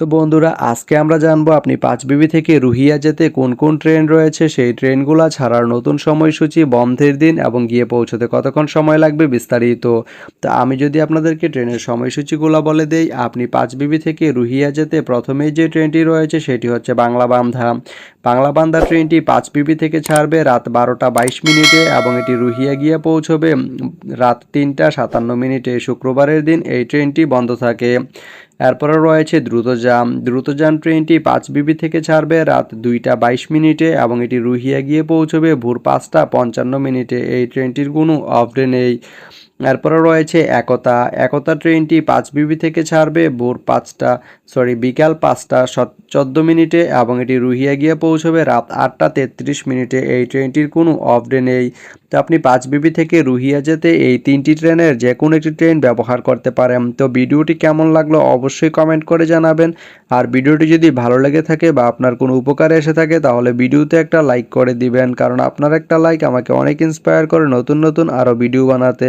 তো বন্ধুরা, আজকে আমরা জানব আপনি পাঁচ বিবি থেকে রুহিয়া যেতে কোন কোন ট্রেন রয়েছে, সেই ট্রেনগুলো ছাড়ার নতুন সময়সূচি, বন্ধের দিন এবং গিয়ে পৌঁছতে কতক্ষণ সময় লাগবে বিস্তারিত। তা আমি যদি আপনাদেরকে ট্রেনের সময়সূচিগুলো বলে দেই, আপনি পাঁচ বিবি থেকে রুহিয়া যেতে প্রথমেই যে ট্রেনটি রয়েছে সেটি হচ্ছে বাংলা বান্ধা বাংলা বান্ধা ট্রেনটি পাঁচবিবি থেকে ছাড়বে, রাত বারোটা বাইশ মিনিটে এবং এটি রুহিয়া গিয়ে পৌঁছবে রাত তিনটা সাতান্ন মিনিটে। শুক্রবারের দিন এই ট্রেনটি বন্ধ থাকে। এরপরে রয়েছে দ্রুতযান। দ্রুতযান ট্রেনটি পাঁচ বিবি থেকে ছাড়বে রাত দুইটা বাইশ মিনিটে এবং এটি রুহিয়া গিয়ে পৌঁছবে ভোর পাঁচটা পঞ্চান্ন মিনিটে। এই ট্রেনটির কোনো অফ ডে নেই। এরপরে রয়েছে একতা। একতা ট্রেনটি পাঁচ বিবি থেকে ছাড়বে। ভোর পাঁচটা, সরি, বিকাল পাঁচটা চোদ্দ মিনিটে এবং এটি রুহিয়া গিয়ে পৌঁছবে রাত আটটা তেত্রিশ মিনিটে। এই ট্রেনটির কোনো অফ ডে নেই। তো আপনি পাঁচ বিবি থেকে রুহিয়া যেতে এই তিনটি ট্রেনের যে কোনো একটি ট্রেন ব্যবহার করতে পারেন। তো ভিডিওটি কেমন লাগল অবশ্যই কমেন্ট করে জানাবেন। আর ভিডিওটি যদি ভালো লেগে থাকে বা আপনার কোনো উপকারে এসে থাকে, তাহলে ভিডিওতে একটা লাইক করে দিবেন। কারণ আপনার একটা লাইক আমাকে অনেক ইন্সপায়ার করে নতুন নতুন আরও ভিডিও বানাতে।